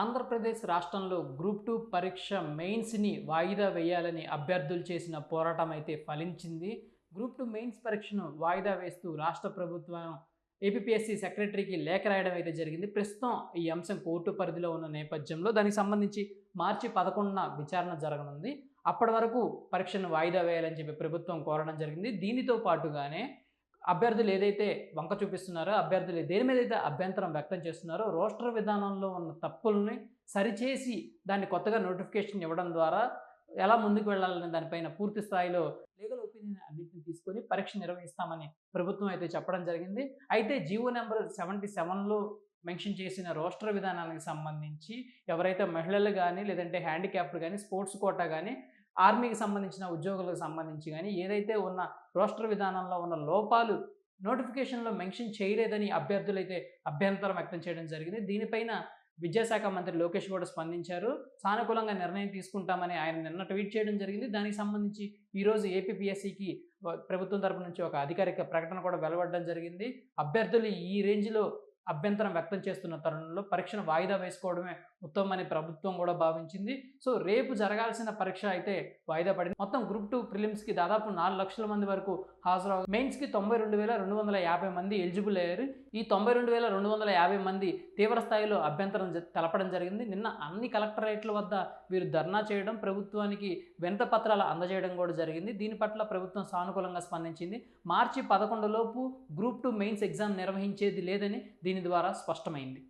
ఆంధ్రప్రదేశ్ రాష్ట్రంలో group two పరీక్ష మెయిన్స్ని వాయిదా వేయాలని అభ్యర్థులు చేసిన పోరాటం అయితే ఫలించింది. గ్రూప్ టూ మెయిన్స్ పరీక్షను వాయిదా వేస్తూ రాష్ట్ర ప్రభుత్వం ఏపీఎస్సీ సెక్రటరీకి లేఖ రాయడం అయితే జరిగింది. ప్రస్తుతం ఈ అంశం కోర్టు పరిధిలో ఉన్న నేపథ్యంలో దానికి సంబంధించి మార్చి పదకొండున విచారణ జరగనుంది. అప్పటి వరకు పరీక్షను వాయిదా వేయాలని చెప్పి ప్రభుత్వం కోరడం జరిగింది. దీనితో పాటుగానే అభ్యర్థులు ఏదైతే వంక చూపిస్తున్నారో అభ్యర్థులు దేని మీద అయితే అభ్యంతరం వ్యక్తం చేస్తున్నారో రోస్టర్ విధానంలో ఉన్న తప్పుల్ని సరిచేసి దాన్ని కొత్తగా నోటిఫికేషన్ ఇవ్వడం ద్వారా ఎలా ముందుకు వెళ్ళాలనే దానిపైన పూర్తి స్థాయిలో లీగల్ ఒపీనియన్ అన్నింటిని తీసుకొని పరీక్ష నిర్వహిస్తామని ప్రభుత్వం అయితే చెప్పడం జరిగింది. అయితే జీవో నెంబర్ సెవెంటీ సెవెన్లో మెన్షన్ చేసిన రోస్టర్ విధానానికి సంబంధించి ఎవరైతే మహిళలు కానీ లేదంటే హ్యాండిక్యాప్డ్ కానీ స్పోర్ట్స్ కోటా కానీ ఆర్మీకి సంబంధించిన ఉద్యోగులకు సంబంధించి కానీ ఏదైతే ఉన్న రోస్టర్ విధానంలో ఉన్న లోపాలు నోటిఫికేషన్లో మెన్షన్ చేయలేదని అభ్యర్థులు అయితే అభ్యంతరం వ్యక్తం చేయడం జరిగింది. దీనిపైన విద్యాశాఖ మంత్రి లోకేష్ కూడా స్పందించారు. సానుకూలంగా నిర్ణయం తీసుకుంటామని ఆయన నిన్న ట్వీట్ చేయడం జరిగింది. దానికి సంబంధించి ఈరోజు ఏపీపీఎస్సికి ప్రభుత్వం తరపు నుంచి ఒక అధికారిక ప్రకటన కూడా వెలువడడం జరిగింది. అభ్యర్థులు ఈ రేంజ్లో అభ్యంతరం వ్యక్తం చేస్తున్న తరుణంలో పరీక్షను వాయిదా వేసుకోవడమే ఉత్తమమని ప్రభుత్వం కూడా భావించింది. సో రేపు జరగాల్సిన పరీక్ష అయితే వాయిదా పడింది. మొత్తం గ్రూప్ టూ ప్రిలిమ్స్కి దాదాపు నాలుగు లక్షల మంది వరకు హాజరు మెయిన్స్కి తొంభై రెండు వేల రెండు వందల యాభై మంది ఎలిజిబుల్ అయ్యారు. ఈ తొంభై రెండు వేల రెండు వందల యాభై మంది తీవ్ర స్థాయిలో అభ్యంతరం జ- తెలపడం జరిగింది. నిన్న అన్ని కలెక్టరేట్ల వద్ద వీరు ధర్నా చేయడం ప్రభుత్వానికి వినత పత్రాలు అందజేయడం కూడా జరిగింది. దీని పట్ల ప్రభుత్వం సానుకూలంగా స్పందించింది. మార్చి పదకొండు లోపు గ్రూప్ టూ మెయిన్స్ ఎగ్జామ్ నిర్వహించేది లేదని దీని ద్వారా స్పష్టమైంది.